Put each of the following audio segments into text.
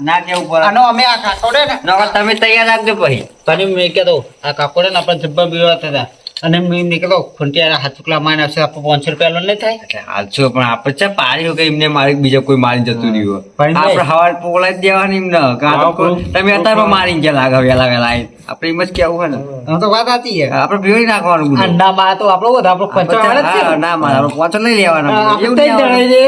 ના કેવું પડે? આનો અમે આ કાકો રે ને તમે તૈયાર રાખજો પછી. તને મેં કહેતો આ કાકોડે ને આપણે જબ્બા બીવા હતા અને મેં એમને કહેતો ખુંટિયા હાથ ચુકલા માને આવશે આપણે પાંચસો રૂપિયા લોન નહીં થાય. હાલશો પણ આપણે છે પાડ્યું કે એમને મારી બીજા કોઈ મારી જતું રહ્યું પણ નહીં. આપણે હવાર પોલાઈ દેવાની એમને તમે અત્યારે મારી ગયા લાગે વેલા વેલા આપણે એમ જ કેવું હોય ને. તો વાત હતી આપણે ભેળી નાખવાનું ના મારે તો આપણો બધા આપણો છે. હા, ના મારે આપણે પાંચસો લઈ લેવાના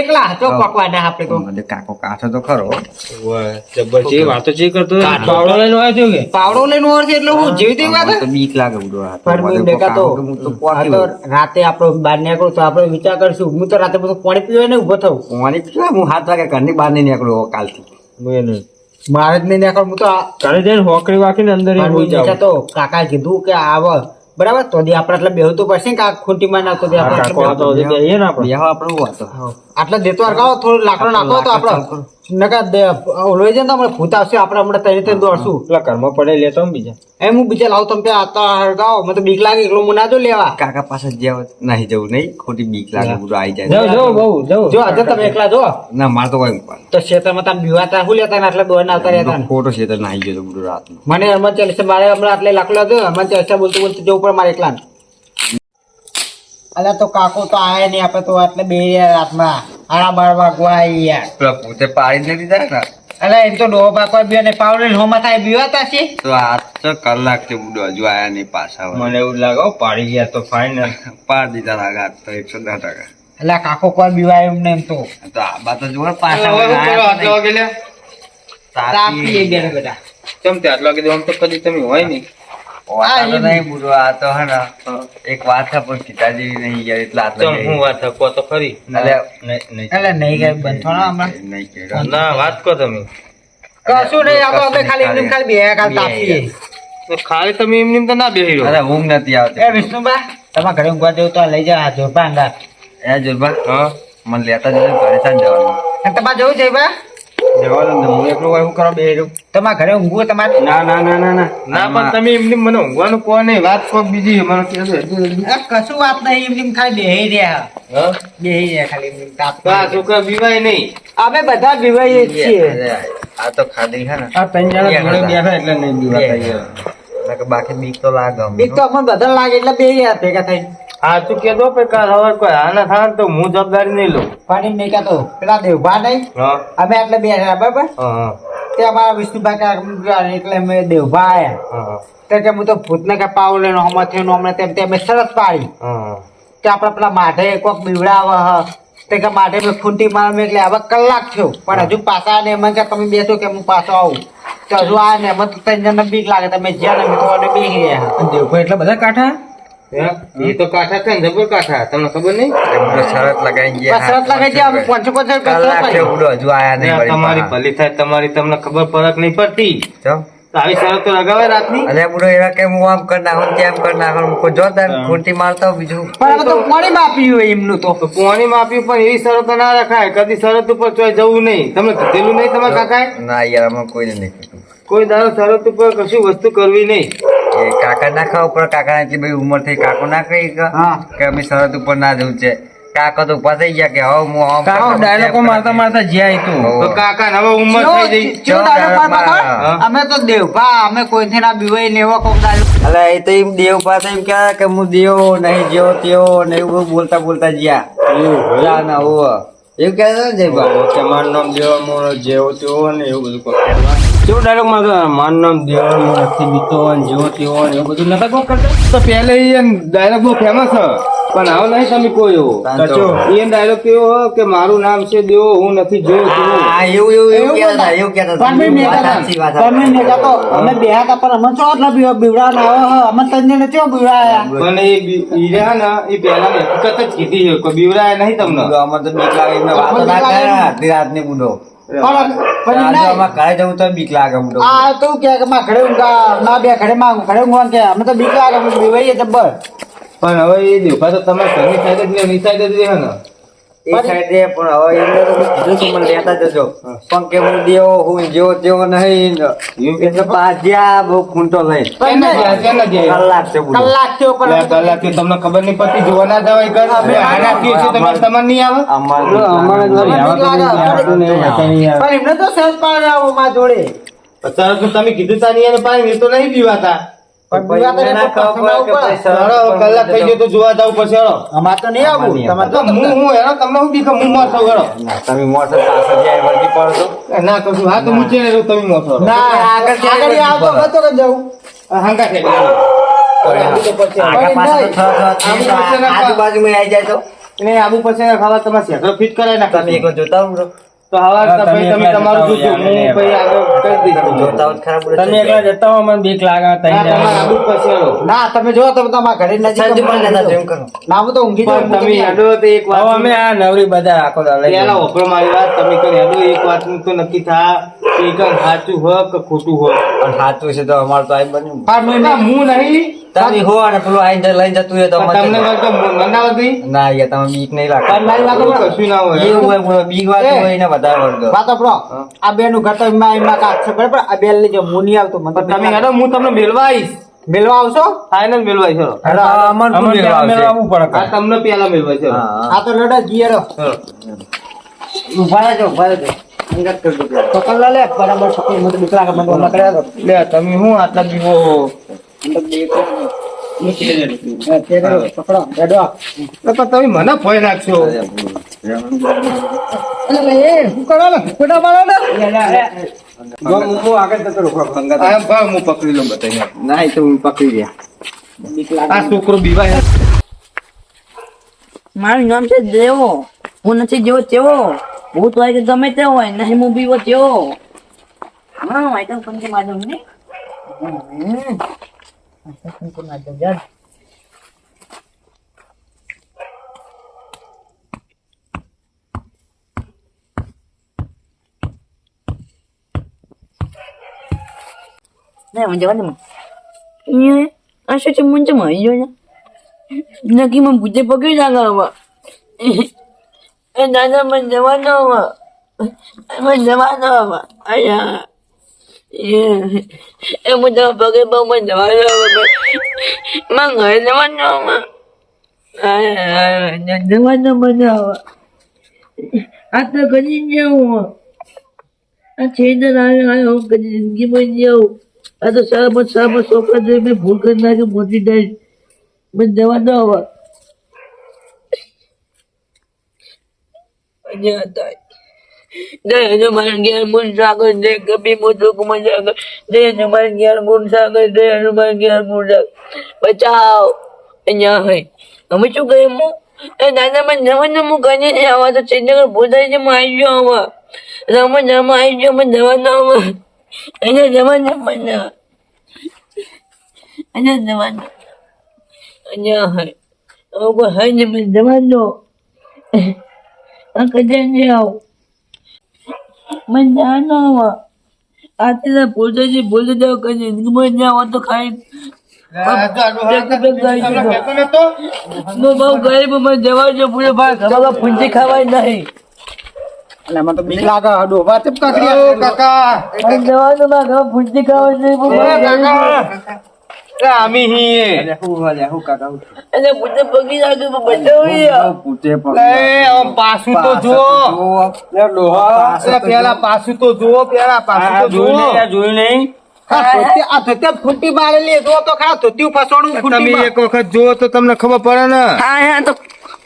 એકલા. તો પકવાના આપણે તો. કાકો કાઠો તો ખરો. જબરજસ્ત. વાતો જે કરતો પાવડો લઈને આવ્યો છે પાવડો લઈને આવ્યો છે એટલે હું જેવી તેવી વાત છે. બીક લાગે બધું આ તો. પણ મેં બધું દેખાતો કાકો કે હું તો. રાતે આપણો બહાર નીકળું તો આપણે વિચાર કરશું. હું તો રાતે બધું પાણી પીવે ને ઊભો થવું પાણી પીવા હું હાથ વાગે ઘરની બહાર નહીં નીકળ્યો કાલથી. મારે જ નહીં નીકળ હું તો ઘરે જઈને હોકરી વાંકીને અંદર તો કાકા કીધું કે આવ. બરાબર? તો દી આપણે એટલે બેહવું તો પડશે ને કાકા? ખૂંટીમાં ના તો. આપણે. આપણે હતો. આટલે દેતો અરગાવો થોડું લાકડો નાખો તો આપણે નકા દે ઓલોઈ જાય આપણે ભૂત આવશે આપણે હમણાં તરી તરી દોડશું. એટલે ઘરમાં પડે લેતો બીજા. એમ હું બીજા લાવ તમે આતા હરગાવો મને તો બીક લાગે એકલો હું ના જો લેવા. કાકા પાસે જ્યાં નહીં જવું નહીં ખોટી બીક લાગે બધું આવી જાય. જો બહુ જો આજે તમે એકલા જો. ના મારે તો કોઈ તો ખેતરમાં તમે બીવાતા શું લેતા ને આટલા દોડ ના આવતા રહેતા ખોટો તો નાહી ગયો તો બધું રાતનું. મને હમણાં ચાલીસ મારે હમણાં આટલે લાકડો હતો હમણાં ચાલીસ બોલતું બોલતું જવું પડે મારે એકલા અલ્યા તો કાકો તો આયા નહીં આપણે તો એટલે બે રાતમાં. આડા બાર વાગવા આયા યાર પેલા પાડી નથી દીધા ને? અલ્યા એમ તો ડોહો પાકવા બી અને પાવડે હોમા થાય બીવાતા છે? તો આ તો કલાકથી ઉડો હજુ આયા નહીં પાછા મને એવું લાગે પાડી ગયા તો ફાઇનલ પાડી દીધા લાગે આજ તો એકસો દસ ટકા. એટલે કાકો કોઈ બીવાય એમ ને એમ તો. તો આ બા તો જોવા પાછા તાપી. બેન બેટા કેમ આટલા કીધું આમ તો કદી તમે હોય નહીં વાતા નહીં બુડો, આ તો હે ને એક વાત પણ કીધા જેવી નહીં યાર એટલે આટલે હું વાત કહો તો ખરી. અલ્યા, નહીં નહીં એટલે બંધો ના હમણાં? નહીં કહેતા. ના વાત કહો તમે. કશું નહીં આ તો ખાલી એમને ખાલી. બે કાલ તાપીએ ખાલી તમે એમ તો ના બેહી રહો અરે ઊંઘ નથી આવતી. એ વિષ્ણુબા તમારા ઘરે ઊંઘવા જેવું તો લઈ જા જોરબા અંગાર એ જોરબા હા. મને લેતા જજો ઘરે જવાનું. તમારે જવું છે બા જવાનું ને હું એકલો હોય, હું કરવા બેહી રહું? તમારા ઘરે ઊંઘવું તમારે ના ના ના ના ના ના પણ તમે એમને મને ઊંઘવાનું કહો નહીં વાત કોક બીજી મને કહેજો એટલું જલ્દી. આ કશું વાત નહીં એમની ખાલી બેહી રહ્યા બેહી રહ્યા ખાલી એમની તાપ છોકરા બીવાય નહીં અમે બધા બીવાઈએ છીએ આ તો ખાધી છે ને આ ત્રણ જણા જોડે બેઠા એટલે નહીં બીવાતા બે. યાર. નકર બાકી બીક તો લાગે. બીક તો અમને બધા લાગે એટલે બે ભેગા થઈને હા તું દો પે કાલ હવે કોઈ હા ના તો હું જવાબદારી નહીં લઉં. પણ નહીં કહેતો પેલા દેવભા નહીં અમે એટલે બેઠા બરાબર? તે અમારા વિષ્ણુભાઈ એટલે અમે દેવભા હા તો કે હું. તો ભૂતને કે પાવ લેનો હમણાં થયું ને હમણાં તેમ તે અમે સરસ પાડી. તે કે આપણે પેલા માઢે કોક બીવડાવે હ. તે કે માઢે મેં ખૂંટી માર મેં એટલે હવે કલાક થયો. પણ હજુ પાછા ને એમ કે તમે બેસો કે હું પાછો આવું. તો હજુ આ ને એમાં ત્રણ જણને બીક લાગે તમે જ્યાં ને મિત્રો બેસી રહ્યા. દેવભાઈ એટલે બધા કાંઠા? એ તો કાંઠા છે ને જબર કાંઠા. તમને ખબર નહીં? શરત લગાઈ ગયા. શરત લાગે છે અમે પાંચસો પાંચસો કલાક છે રૂપિયા બધો હજુ આયા નહીં તમારી ભલી થાય તમારી તમને ખબર પડક નહીં પડતી. ચમ. તો લગાવે રાતની. અરે બુડો એવા કે હું આમ કરી નાખું તેમ કરી નાખું કોઈ જો તાર ખૂંટી મારતો બીજું. પણ તો પાણી માપ્યું હોય એમનું તો. તો પોણી એવી શરત ના રખાય. કદી શરત ઉપર ચોય જવું નહીં. તમને કીધેલું નહીં તમારે કાકાએ? ના યાર અમે કોઈને નહીં કોઈ દાડો શરત ઉપર કશું વસ્તુ કરવી નહીં. એ કાકા ના ખાવ પણ કાકા એટલી બધી ઉંમર થઈ કાકો ના કહી કે અમે સરહદ ઉપર ના જવું છે. કાકા તો ઊભા થઈ ગયા કે હવે હું આમ કાકો ડાયલોગો મારતા મારતા જ્યાં તું. તો કાકા હવે ઉંમર થઈ ગઈ. ચો ડાયલોગ. અમે તો દેવભા અમે કોઈથી ના બીવાય ને એવો કોક ડાયલોગ અલા એ તો એમ દેવ તો એમ કહે કે હું દેવ નહીં જેવો તેવો ને એવું બોલતા બોલતા જ્યાં. ના ના હોવે. એવું કહે છે ને જયભા? કે મારું નામ દેવા મોરો જેવો તેવો ને એવું બધું કહો. ડાયલોગમાં મારું નામ દેવા મોરો નથી બીતો ને જેવો તેવો ને એવું બધું. નતા કહો કરતા તો પહેલે એ ડાયલોગ બહુ ફેમસ છે પણ આવો નહીં તમે કોઈ એવો. એ ડાયલોગ કેવો હો કે મારું નામ છે દેવો હું નથી જો એવું એવું એવું એવું કહેતા કહેતા. તમે મેગા તો અમે બે હતા પણ અમે ચોટ નથી બીવા બીવડા ના આવો અમે તને ને ચો બીવડાયા? પણ એ બી- ના એ પહેલા હકીકત જ કીધી છે કોઈ બીવડાય નહીં તમને. અમે તો બીક લાગે એમને વાતો ના કરે ને. અડધી રાતની બુડો ઘરે જવું તો બીક લાગે આ તો કે માં ઘરે ના બે ઘરે માં ઘરે ઊંઘવા કે અમે તો બીક લાગે બીવાઈએ જબ્બર. પણ હવે એ દેખા તો તમે ઘરની સાઈડ જ નહીં સાઈડ જ રહે ને એ સાઈડે પણ હવે એમને તો કીધું તું મને લેતા જજો. પણ કે હું દેવો હું જેવો તેવો નહીં. એટલે પાછ્યા બહુ ખૂંટો લઈ કેને ગયા? કેને ગયા? કલાક છે કલાક થયો લે, પણ કલાકથી તમને ખબર નહીં પડતી? જોવા ના જવાય આના છે, તમારે નહીં આવે? અમારે અમારે. પણ એમને તો આવો જોડે. અત્યારે તમે કીધું તા નહીં અને પાણી તો નહીં પીવાતા. કલાક થઈ ગયો તો જોવા જવું પડશે અમાર તો નહીં આવું તમારે તો તો હું હું હેડો તમને હું બીક હું મોર છું ના, તમે જાય કશું હા તો હું તમે મોર છો. ના આગળ જાય આગળ આવતો હતો કે જવું હંગા થઈ તો પછી આવે. જાય તો. આબુ પછી ખાવા તમારે શેકડો ફિટ કરાય ના તમે એક જોતા ઉભરો. તો હવા તો ભાઈ તમે તમારું જોજો હું ભાઈ આગળ કરી દઈશ. જોતા ખરાબ તમે એકલા જતા હો મને બીક લાગે હા, તમારે આબુ પછેલો ના તમે જો તમે તમારા ઘરે નજીક સાંજે પણ લેતા જેમ કરો. ના હું તો ઊંઘી જાઉં તમે હેડો તો એક વાત હવે અમે આ નવરી બધા આખો દાડો લઈ પેલા જઈએ. મારી વાત તમે કરી હેડો એક વાતનું તો નક્કી થા કે કાંઈ સાચું હોય કે ખોટું હોય. પણ સાચું છે તો અમાર તો આઈ બન્યું. પણ મેં- ના, હું નહીં તમે હો અને પેલું આઈને જ જતું હોય તો તમને અમારે કાંઈ તો મનાવત નહીં ના યાર તમે બીક નહીં પણ લાગતા મારી વાત એવું સાંભળો. કશું ના હોય. એવું હોય બીક વાત હોય એને વધારે વળગો વાત સાંભળો. આ બે નું ઘર તો એમાં એમાં કાચ છે બરાબર આ બે લેજો હું નહીં આવતો મને તમે હેડો હું તમને મેળવા આવીશ. મેળવા આવશો? ફાઇનલ મેળવા આવીશ હેડો. અમારે પડે. આ તમને પેલા મેળવા છે. આ તો લડો જીએ રો રહેજો. પકડ લે બરાબર પકડ. મને તો બીક મને કર્યા લે તમે હું આટલા બીવો પણ મારું નામ છે દેવો. હું નથી જેવો તેવો. ભૂત હોય કે ગમે તે હોય, નહીં હું બીવો તેવો. હા આઈટમ તો પંખે Madhav Masa sempurna jajan Nah, menjawab nih. Iya, asyik cemun cemun aja nya. Ya. Lagi membujuk pagi jangan apa. Enaknya eh, menjawab nih, eh, menjawab nih, ayah. આવી ગયો ને નક્કી મને ભૂતે પકડી નાખે હવે એ દાદા મને જવાનો હવે મને જવાનો હવે અયા એ હું તમે પગે બહુ મને જવાનો હવે માં ઘરે જવાનો હવે જવાનો મને હવે આ તો કરી જવું આ છેડર આવ્યો કદી જિંદગીમાં જવું આ તો સારા સારા છોકરા જોઈ મેં ભૂલ કરી નાખી મોટી ડાય મને જવા દો હવે અહીંયા હતા જય હનુમાન જ્ઞાન ગુણ સાગર જય કપી મોટું કુમાર સાગર જય હનુમાન જ્ઞાન ગુણ સાગર જય હનુમાન જ્ઞાન ગુણ સાગર બચાવ અહીંયા હે અમે શું કહે હું એ દાદા મને જવાનું હું ગણી નહીં આવા તો શ્રીનગર ભૂતાઈ છે હું આવી ગયો આવા રમણ રમણ આવી ગયો મને જવાનું આવા અહીંયા જવાનું મને અહીંયા જવાનું અહીંયા હે હવે કોઈ હે ને મને જવાનું આ કદાચ નહીં આવું આવા આટલા ભૂતાઈ ભૂલી જાવ કદી મને જાવ તો ખાઈ. હું બહુ ગરીબ મને જવા જો પૂરે ભાઈ ઘરમાં પૂંજી ખવાય નહીં. મને તો બીક લાગે હડો વાત ચપ કાકા. જવાનું માં ઘરમાં પૂંજી ખવાય નહીં આમી હું હું કાકા, હું. પગી લાગે તો બચાવી એ તો. લે, ડોહા. પેલા પાછું તો જુઓ પેલા પાછું તો નહીં ધોતી ફૂંટી મારેલી જો તો ખા ધોતી ફસવાનું તમે એક વખત જોવો તો તમને ખબર પડે ને. હા હા તો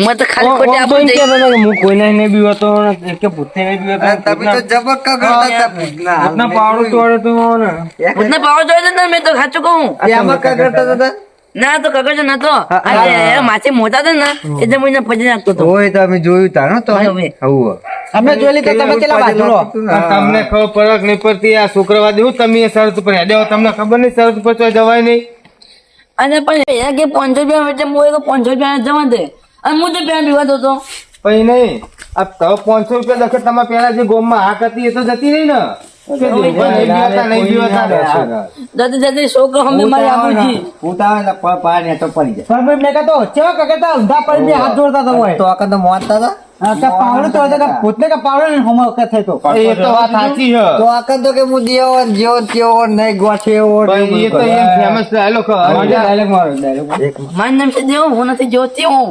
મને તો ખાલી ખોટે આપો તો કે હું કોઈને નહીં બીવતો ને કે ભૂતને ને અરે, તમે તો જબરજસ્ત કરતા હતા ભૂતના. ભૂતના પાવડો તોડે તો ને. ભૂતના પાવડો તોડે તો મેં તો સાચું કહું. એમાં કા કરતા હતા? ના તો કગર નતો. અરે માછી મોટા હતા ને એટલે હું એને પજે નાખતો હતો. હોય તો અમે જોયું તા ને તો હવે. અમે જોયેલી તો તમે કેટલા બાજુ તમને ખબર પડે કે નહીં પડતી આ શુક્રવાર હું તમે એ શરત પર હેડ્યો તમને ખબર નહીં શરત પર તો જવાય નહીં. અને પણ એ કે પાંચસો રૂપિયા એટલે હું એક પાંચસો રૂપિયા જવા દે. અને હું તો પેલા પીવાતો હતો. પછી નહીં. આ તો પાંચસો રૂપિયા લખે તમે પેલા જે ગોમમાં હાક હતી એ તો જતી ને. નહીં છોકરો અમે મારી આપું ઉતાવે ને પાણી તો પડી જાય. પણ મેં કહેતો ચેવા કહેતા ઊંધા પડીને હાથ જોડતા હોય. તો કદમ વાંચતા હતા? પાવડું તો પોતે કે પાવડું ને હમ થઈ તો. એ તો વાત સાચી છે. તો આ તો કે હું દેવો જેવો તેવો નહીં ગોઠેવો એ તો એમ ફેમસ ડાયલોગ ડાયલોગ મારો ડાયલોગ મારું નામ છે દેવ હું નથી જોતી હું.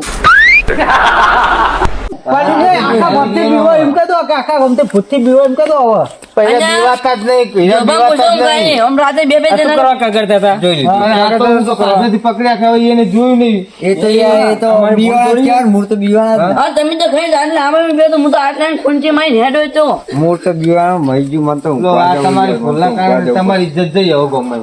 તમારી ઇજ્જત જઈ આવો ગમે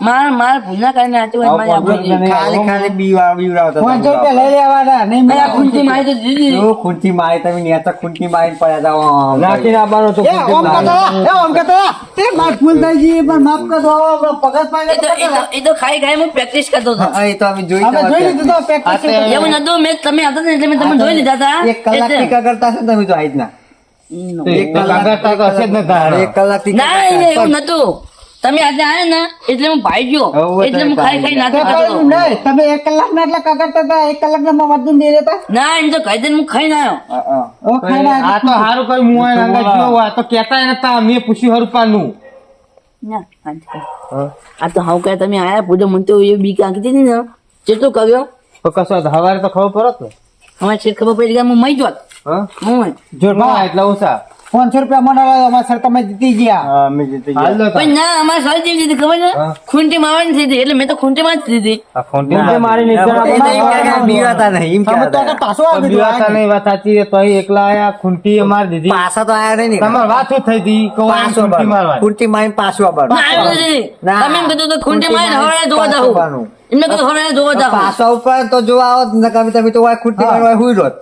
માર માર ભૂલના કારણે આચી હોય મારી જવું. ખાલી ખાલી બીવા બીવડાવતા પાંચસો હતા. રૂપિયા લઈ લેવાના નહીં મેં આ મારી તો દીધી. ઓ ખૂંટી મારી તમે નેતા ખૂંટી મારી પડ્યા હતા આમ. નાખીને આવવાનો તો એ ઓમ કહેતા એ ઓમ કહેતા તે માર ફૂલ થઈ ગઈ, પણ માફ કરી દો, હવે પગજ પાડે એ તો એ તો- ખાઈ ખાઈ હું પ્રેક્ટિસ કરતો હતો. એ તો અમે જોઈ અમે તો જોઈ લીધું તો પ્રેક્ટિસ એવું નતું મેં તમે હતા ને એટલે મેં તમને જોઈ લીધા હતા. એક કલાક. ટીકા કરતા હશો તમે તો આજ ના. એક કલાક તો હશે જ ને તારે. એક કલાક ટીકા ના એ એવું નતું. તમે આજે આવે ને એટલે હું ભાઈ ગયો. એટલે હું ખાઈ ખાઈ નાતો ખાતો તમે એક કલાક ના એટલે કગરતા હતા એક કલાક ના વધુ દે દેતા ના એમ તો કહી દે હું ખાઈ ના આવ્યો. આ તો હારું કઈ હું આ રંગા ગયો. આ તો કહેતાય નતા મેં પૂછ્યું હરુપાનું ના, આ આ તો હાવ કે તમે આયા પૂજો મને તો એ બી કાકી હતી ને. તો કર્યો. તો કશો હવારે તો ખબર પડત ને. અમારે છે ખબર પડી ગયા હું મઈ જોત હા? હું જો ના એટલે ઓછા પાંચસો રૂપિયા મને અમારા સર તમે જીતી ગયા. અમે જીતી ગયા. પણ ના અમારે સર જેવી દીધી ખબર છે? ખૂંટી મારવાની થઈ હતી એટલે મેં તો ખૂંટી માં જ દીધી ખૂંટી મારી કે બીવાતા નહીં, એમ અમે તો પાછો આવી બીવાતા નહીં વાત સાચી છે. તો એકલા આયા ખૂંટી મારી દીધી. પાછા તો આયા નહીં ને. તમારે વાત શું થઈ હતી? કે ખૂંટી મારવા ખૂંટી મારીને પાછું આવવાનું. ના. તમે કીધું તો ખૂંટી મારીને મારીને જોવા આવવાનું. એમને કીધું હવારે જોવા જાવ. પાછા ઉપર તો જોવા આવો ને કવિ તમે તો વાય ખૂંટી મારવા હુઈ રોત.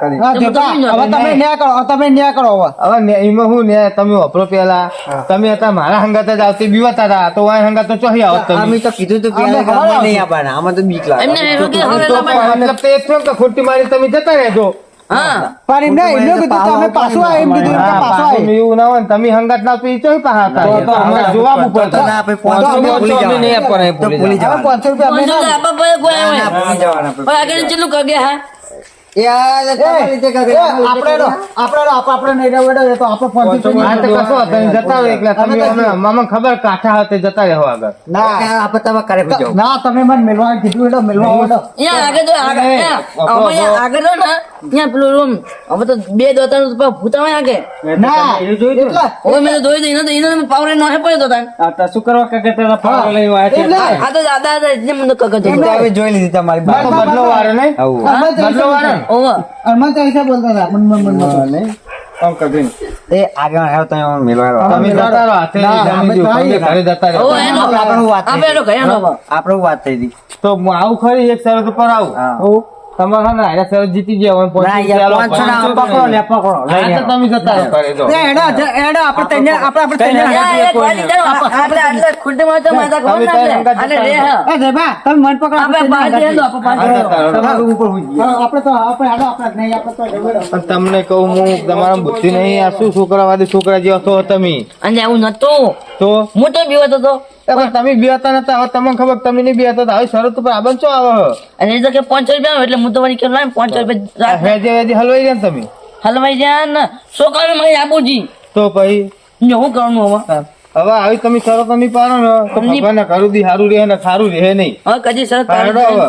કરી. હવે તમે ન્યાય કરો હવે તમે ન્યાય કરો હવે. હવે એમાં હું ને તમે વાપરો પેલા તમે હતા મારા હંગાત જ આવતી બીવાતા હતા તો આ હંગાત તો ચોહી આવત તમે. અમે તો કીધું તો પેલા અમે નહીં આવવાના. આમાં તો બીક લાગે. એમને મતલબ તો કે ખૂંટી મારી તમે જતા રહેજો. પણ એમને એમને કીધું કે અમે એમ કીધું કે હા, પાછું પાછું આવે. એવું ના હોય તમે હંગાત ના હતા તો આપણે પાંચસો તો અમે ભૂલી નહીં. તો રૂપિયા અમે ના કોઈ આવે. ભૂલી જવાના પણ આગળ હા? ખબર કાંઠા હાથે જતા રહો આગળ. ના. આપણે તમારે ઘરે પૂછો. ના તમે મને મેળવા કીધું આગળ તો આગળ ત્યાં પેલું રૂમ હવે તો બે દોતાનું તો ભૂતા હોય કે. ના મેં જોઈ દઈ નતો એને પાવરે નો હે પડ્યો તો આ તા શું કરવા કગે તારા પાવરે લઈ આવ્યા આ તો દાદા હતા એટલે મને કગે તો હવે જોઈ લીધી તમારી બાર બદલો વાળો ને બદલો વાળો ઓવા. અમર તો એસા બોલતા હતા. મન મન મન. ને ઓમ વાત થઈ હતી તો હું આવું ખરી એક શરત પર આવું. તમારે જીતી ગયા ના. પકડો. તમે જતા રહો. એડા એડા આપણે આપણે આપણે તો કોણ? રે હા. તમે મન પકડો આપણે આપણે તો આપણે આપણે નહીં આપણે તો તમને કહું હું તમારા બુદ્ધિ નહીં આ શું છોકરાવાદી છોકરા જેવા છો તમે? અને એવું નતું તો? હું તો બીવતો તો. તમે બેતા નતા હવે તમને ખબર તમે નહીં બેતા હતા હવે શરત ઉપર આબન શું આવે અને એ તો કે પાંચ રૂપિયા એટલે હું તો વળી કે લાય પાંચ રૂપિયા હેજે હેજે હલવાઈ ગયા તમે? હલવાઈ જાય ને. કરું મારી આબુજી? તો પછી? ને હું કરવાનું હવે? હવે આવી તમે શરત નહીં પાડો ને તો ભગવાન કરું દી સારું રહે ને સારું રહે નહીં. હવે કદી શરત પાડો હવે.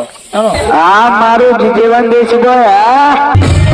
આ મારું જીવન દેશ બોય